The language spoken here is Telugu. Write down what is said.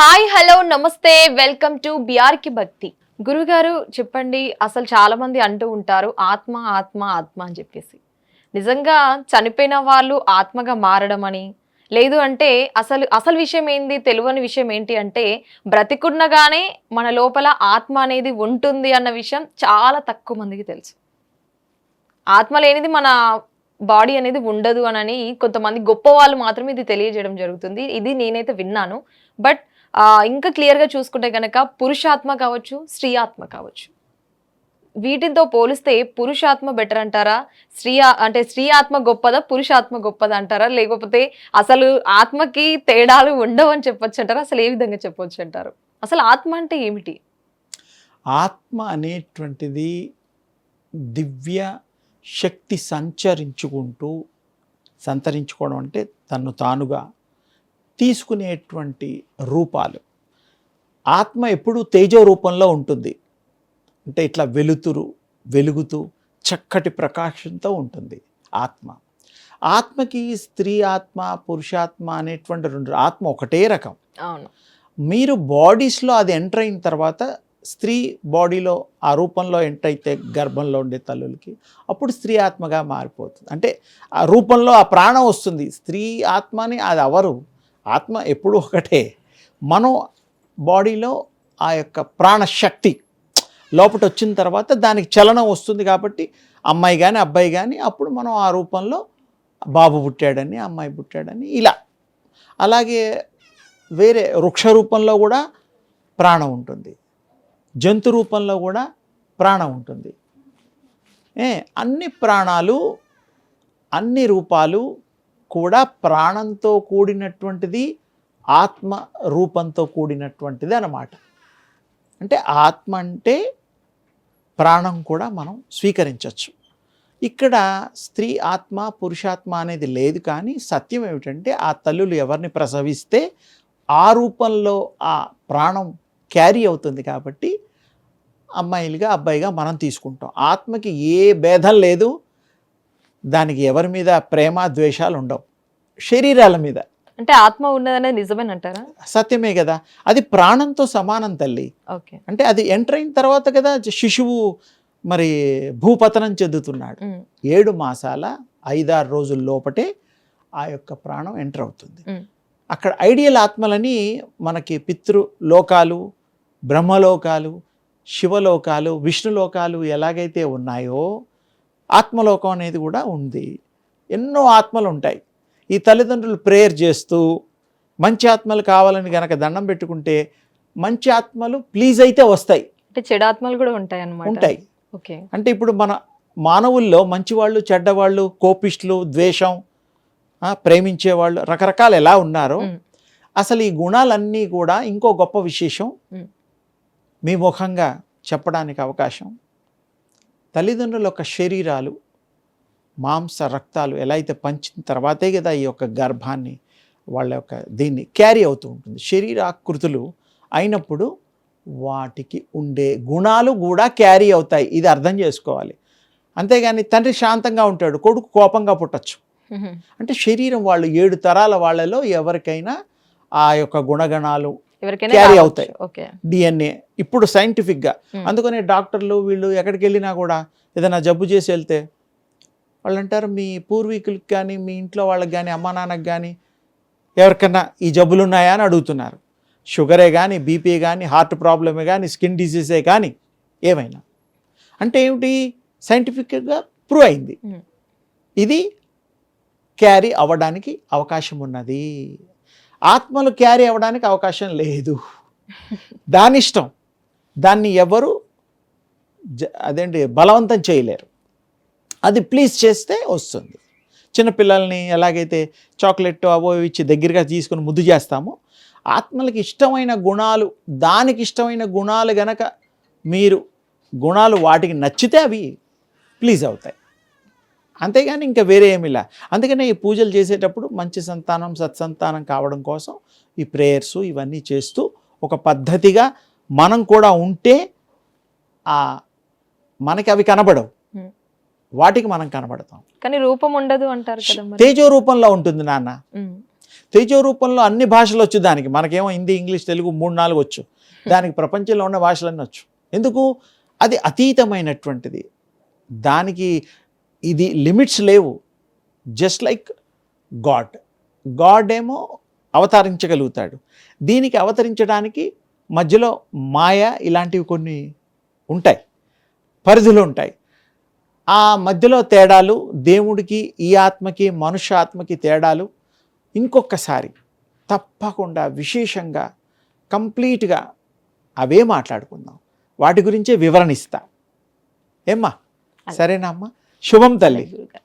హాయ్ హలో నమస్తే వెల్కమ్ టు బిఆర్కి భక్తి. గురుగారు చెప్పండి అసలు చాలా మంది అంటూ ఉంటారు ఆత్మ ఆత్మ ఆత్మ అని చెప్పేసి. నిజంగా చనిపోయిన వాళ్ళు ఆత్మగా మారడం అని? లేదు అంటే అసలు అసలు విషయం ఏంది తెలియని విషయం ఏంటి అంటే బ్రతికున్నగానే మన లోపల ఆత్మ అనేది ఉంటుంది అన్న విషయం చాలా తక్కువ మందికి తెలుసు. ఆత్మ లేనిది మన బాడీ అనేది ఉండదు అనని కొంతమంది గొప్ప వాళ్ళు మాత్రమే ఇది తెలియజేయడం జరుగుతుంది. ఇది నేనైతే విన్నాను. బట్ ఇంకా క్లియర్గా చూసుకుంటే కనుక పురుషాత్మ కావచ్చు స్త్రీ ఆత్మ కావచ్చు. వీటితో పోలిస్తే పురుషాత్మ బెటర్ అంటారా? స్త్రీ అంటే స్త్రీ ఆత్మ గొప్పదా పురుషాత్మ గొప్పదా అంటారా? లేకపోతే అసలు ఆత్మకి తేడాలు ఉండవు అని చెప్పొచ్చు అంటారా? అసలు ఏ విధంగా చెప్పొచ్చు అంటారు? అసలు ఆత్మ అంటే ఏమిటి? ఆత్మ అనేటువంటిది దివ్య శక్తి సంచరించుకుంటూ సంతరించుకోవడం అంటే తను తానుగా తీసుకునేటువంటి రూపాలు. ఆత్మ ఎప్పుడూ తేజో రూపంలో ఉంటుంది. అంటే ఇట్లా వెలుతురు వెలుగుతూ చక్కటి ప్రకాశంతో ఉంటుంది ఆత్మ. ఆత్మకి స్త్రీ ఆత్మ పురుషాత్మ అనేటువంటి రెండు ఆత్మ ఒకటే రకం. అవును. మీరు బాడీస్లో అది ఎంటర్ అయిన తర్వాత స్త్రీ బాడీలో ఆ రూపంలో ఎంటర్ అయితే గర్భంలో ఉండే తల్లులకి అప్పుడు స్త్రీ ఆత్మగా మారిపోతుంది. అంటే ఆ రూపంలో ఆ ప్రాణం వస్తుంది. స్త్రీ ఆత్మని అది అవరు. ఆత్మ ఎప్పుడూ ఒకటే. మనం బాడీలో ఆ యొక్క ప్రాణశక్తి లోపట వచ్చిన తర్వాత దానికి చలనం వస్తుంది కాబట్టి అమ్మాయి కానీ అబ్బాయి కానీ అప్పుడు మనం ఆ రూపంలో బాబు పుట్టాడని అమ్మాయి పుట్టాడని ఇలా. అలాగే వేరే వృక్ష రూపంలో కూడా ప్రాణం ఉంటుంది. జంతు రూపంలో కూడా ప్రాణం ఉంటుంది. ఏ అన్ని ప్రాణాలు అన్ని రూపాలు కూడా ప్రాణంతో కూడినటువంటిది ఆత్మ రూపంతో కూడినటువంటిది అన్నమాట. అంటే ఆత్మ అంటే ప్రాణం కూడా మనం స్వీకరించవచ్చు ఇక్కడ స్త్రీ ఆత్మ పురుషాత్మ అనేది లేదు కానీ సత్యం ఏమిటంటే ఆ తల్లులు ఎవరిని ప్రసవిస్తే ఆ రూపంలో ఆ ప్రాణం క్యారీ అవుతుంది కాబట్టి అమ్మాయిలుగా అబ్బాయిగా మనం తీసుకుంటాం. ఆత్మకి ఏ భేదం లేదు. దానికి ఎవరి మీద ప్రేమ ద్వేషాలు ఉండవు. శరీరాల మీద. అంటే ఆత్మ ఉన్నదనేది నిజమేనంటారా? సత్యమే కదా. అది ప్రాణంతో సమానం తల్లి. ఓకే. అంటే అది ఎంటర్ అయిన తర్వాత కదా శిశువు మరి భూపతనం చెందుతున్నాడు. ఏడు మాసాల ఐదారు రోజుల లోపటే ఆ యొక్క ప్రాణం ఎంటర్ అవుతుంది. అక్కడ ఐడియల్ ఆత్మలని మనకి పితృ లోకాలు బ్రహ్మలోకాలు శివలోకాలు విష్ణులోకాలు ఎలాగైతే ఉన్నాయో ఆత్మలోకం అనేది కూడా ఉంది. ఎన్నో ఆత్మలు ఉంటాయి ఈ తల్లిదండ్రులు ప్రేయర్ చేస్తూ మంచి ఆత్మలు కావాలని గనక దండం పెట్టుకుంటే మంచి ఆత్మలు ప్లీజ్ అయితే వస్తాయి. అంటే చెడాత్మలు కూడా ఉంటాయి అన్నమాట ఉంటాయి. ఓకే. అంటే ఇప్పుడు మన మానవుల్లో మంచివాళ్ళు చెడ్డవాళ్ళు కోపిష్టులు ద్వేషం ప్రేమించేవాళ్ళు రకరకాలు ఎలా ఉన్నారో అసలు ఈ గుణాలన్నీ కూడా ఇంకో గొప్ప విశేషం. మీ ముఖంగా చెప్పడానికి అవకాశం తల్లిదండ్రుల యొక్క శరీరాలు మాంస రక్తాలు ఎలా అయితే పంచిన తర్వాతే కదా ఈ యొక్క గర్భాన్ని వాళ్ళ యొక్క దీన్ని క్యారీ అవుతూ ఉంటుంది. శరీరాకృతులు అయినప్పుడు వాటికి ఉండే గుణాలు కూడా క్యారీ అవుతాయి. ఇది అర్థం చేసుకోవాలి. అంతేగాని తండ్రి శాంతంగా ఉంటాడు కొడుకు కోపంగా పుట్టచ్చు. అంటే శరీరం వాళ్ళు ఏడు తరాల వాళ్ళలో ఎవరికైనా ఆ యొక్క గుణగణాలు రావచ్చు. అవుతాయి. ఓకే డిఎన్ఏ ఇప్పుడు సైంటిఫిక్గా. అందుకనే డాక్టర్లు వీళ్ళు ఎక్కడికి వెళ్ళినా కూడా ఏదైనా జబ్బు చేసి వెళ్తే వాళ్ళు అంటారు మీ పూర్వీకులకి కానీ మీ ఇంట్లో వాళ్ళకి కానీ అమ్మా నాన్నకి కానీ ఎవరికన్నా ఈ జబ్బులు ఉన్నాయా అని అడుగుతున్నారు షుగరే కానీ బీపీ కానీ హార్ట్ ప్రాబ్లమే కానీ స్కిన్ డిసీజే కానీ ఏమైనా అంటే ఏమిటి సైంటిఫిక్గా ప్రూవ్ అయింది. ఇది క్యారీ అవ్వడానికి అవకాశం ఉన్నది ఆత్మలు క్యారీ అవ్వడానికి అవకాశం లేదు. దాని ఇష్టం దాన్ని ఎవరు జ- అదేంటి బలవంతం చేయలేరు. అది ప్లీజ్ చేస్తే వస్తుంది. చిన్నపిల్లల్ని ఎలాగైతే చాక్లెట్ అవో ఇచ్చి దగ్గరగా తీసుకుని ముద్దు చేస్తామో ఆత్మలకి ఇష్టమైన గుణాలు దానికి ఇష్టమైన గుణాలు గనక మీరు గుణాలు వాటికి నచ్చితే అవి ప్లీజ్ అవుతాయి. అంతేగాని ఇంకా వేరే ఏమిలా అందుకనే ఈ పూజలు చేసేటప్పుడు మంచి సంతానం సత్సంతానం కావడం కోసం ఈ ప్రేయర్స్ ఇవన్నీ చేస్తూ ఒక పద్ధతిగా మనం కూడా ఉంటే ఆ మనకి అవి కనబడవు. వాటికి మనం కనబడతాం. కానీ రూపం ఉండదు అంటారు తేజో రూపంలో ఉంటుంది నాన్న. తేజో రూపంలో అన్ని భాషలు వచ్చు దానికి. మనకేమో హిందీ ఇంగ్లీష్ తెలుగు మూడు నాలుగు వచ్చు. దానికి ప్రపంచంలో ఉన్న భాషలన్నీ వచ్చు. ఎందుకు? అది అతీతమైనటువంటిది. దానికి ఇది లిమిట్స్ లేవు. జస్ట్ లైక్ గాడ్ గాడ్ ఏమో అవతరించగలుగుతాడు. దీనికి అవతరించడానికి మధ్యలో మాయ ఇలాంటివి కొన్ని ఉంటాయి. పరిధులు ఉంటాయి. ఆ మధ్యలో తేడాలు దేవుడికి ఈ ఆత్మకి మనుష్య ఆత్మకి తేడాలు ఇంకొకసారి తప్పకుండా విశేషంగా కంప్లీట్గా అవే మాట్లాడుకుందాం. వాటి గురించే వివరణ ఇస్తా. ఏమ్మా? సరేనా అమ్మా? శుభం తల్లి గురుగారు